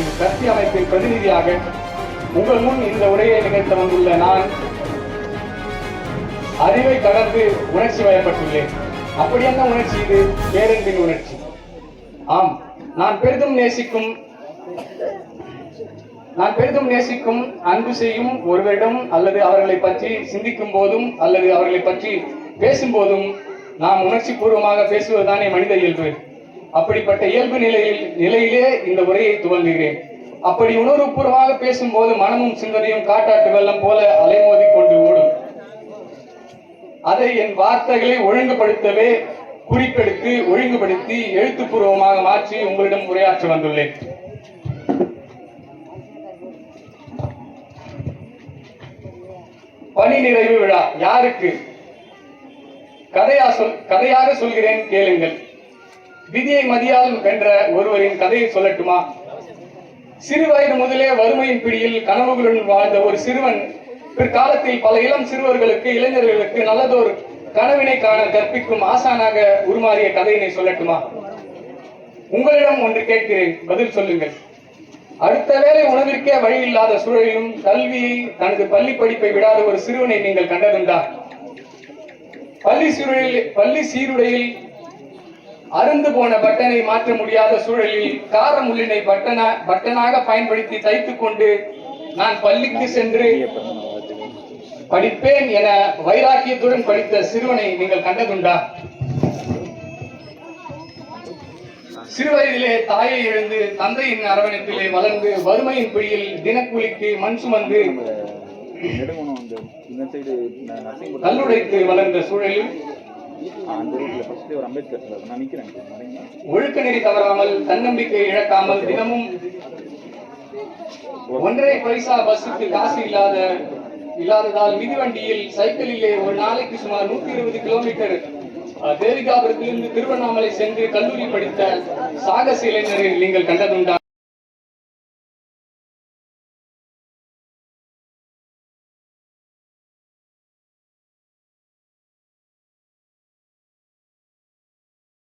என்னும் அமைப்பின் பிரதிநிதியாக உங்கள் முன் இந்த உரையை நிகழ்த்த வந்துள்ள நான் அறிவை கடந்து உணர்ச்சி வயப்பட்டுள்ளேன். அப்படி என்ன உணர்ச்சி இது? பேரன்பின் உணர்ச்சி. ஆம் நான் பெரிதும் நேசிக்கும் நான் பெரிதும் நேசிக்கும் அன்பு செய்யும் ஒருவரிடம் அல்லது அவர்களை பற்றி சிந்திக்கும் போதும் அல்லது அவர்களை பற்றி பேசும் போதும் நாம் உணர்ச்சி பூர்வமாக பேசுவதுதானே மனித இயல்பு. அப்படிப்பட்ட இயல்பு நிலையில் நிலையிலே இந்த உரையை துவங்குகிறேன். அப்படி உணர்வுபூர்வமாக பேசும்போது மனமும் சிந்தனையும் காட்டாட்டு வெள்ளம் போல அலைமோதி கொண்டு ஓடும். அதை என் வார்த்தைகளை ஒழுங்குபடுத்தவே குறிப்பெடுத்து ஒழுங்குபடுத்தி எழுத்துப்பூர்வமாக மாற்றி உங்களிடம் உரையாற்ற வந்துள்ளேன். பணி நிறைவு விழா யாருக்கு? கதையா சொல் கதையாக சொல்கிறேன் கேளுங்கள். விதியை மதியால் வென்ற ஒருவரின் கதையை சொல்லட்டுமா? சிறு வயது முதலே வறுமையின் பிடியில் கனவுகளுடன் வாழ்ந்த ஒரு சிறுவன் பிற்காலத்தில் பல இளம் சிறுவர்களுக்கு இளைஞர்களுக்கு நல்லதொரு கனவினை காண கற்பிக்கும் ஆசானாக உருமாறிய கதையினை சொல்லட்டுமா? உங்களிடம் ஒன்று கேட்கிறேன் பதில் சொல்லுங்கள். அடுத்த வேளை உணவிற்கே வழி இல்லாத சூழலிலும் கல்வியை தனது பள்ளி படிப்பை விடாத ஒரு சிறுவனை நீங்கள் கண்டதுண்டா? பள்ளி சூழலில் பள்ளி சீருடையில் அருந்து போன பட்டனை மாற்ற முடியாத சூழலில் கார முள்ளினை பட்டன பட்டனாக பயன்படுத்தி தைத்துக் கொண்டு நான் பள்ளிக்கு சென்று படிப்பேன் என வைராக்கியத்துடன் படித்த சிறுவனை நீங்கள் கண்டதுண்டா? சிறுவயதிலே தாயை இழந்து தந்தையின் அரவணைப்பிலே வளர்ந்து வறுமையின் பிடியில் தினக்கூலிக்கு மண் சுமந்து கல்லுடைத்து வளர்ந்த சூழலில் அந்த ரூட்ல ஃபர்ஸ்ட் ஒரு அம்பேத்கர் சிலை இருக்கு. நான் நிக்கிறேன் வரீங்களா? ஒழுக்க நெறி தவறாமல் தன்னம்பிக்கை இழக்காமல் தினமும் ஒன்றரை பைசா பஸ்ஸுக்கு காசு இல்லாத இல்லாததால் மிதிவண்டியில் சைக்கிளிலே ஒரு நாளைக்கு சுமார் நூத்தி இருபது கிலோமீட்டர் தேவிகாபுரத்திலிருந்து திருவண்ணாமலை சென்று கல்லூரி படித்த சாகச இளைஞரை நீங்கள் கண்டதுண்டா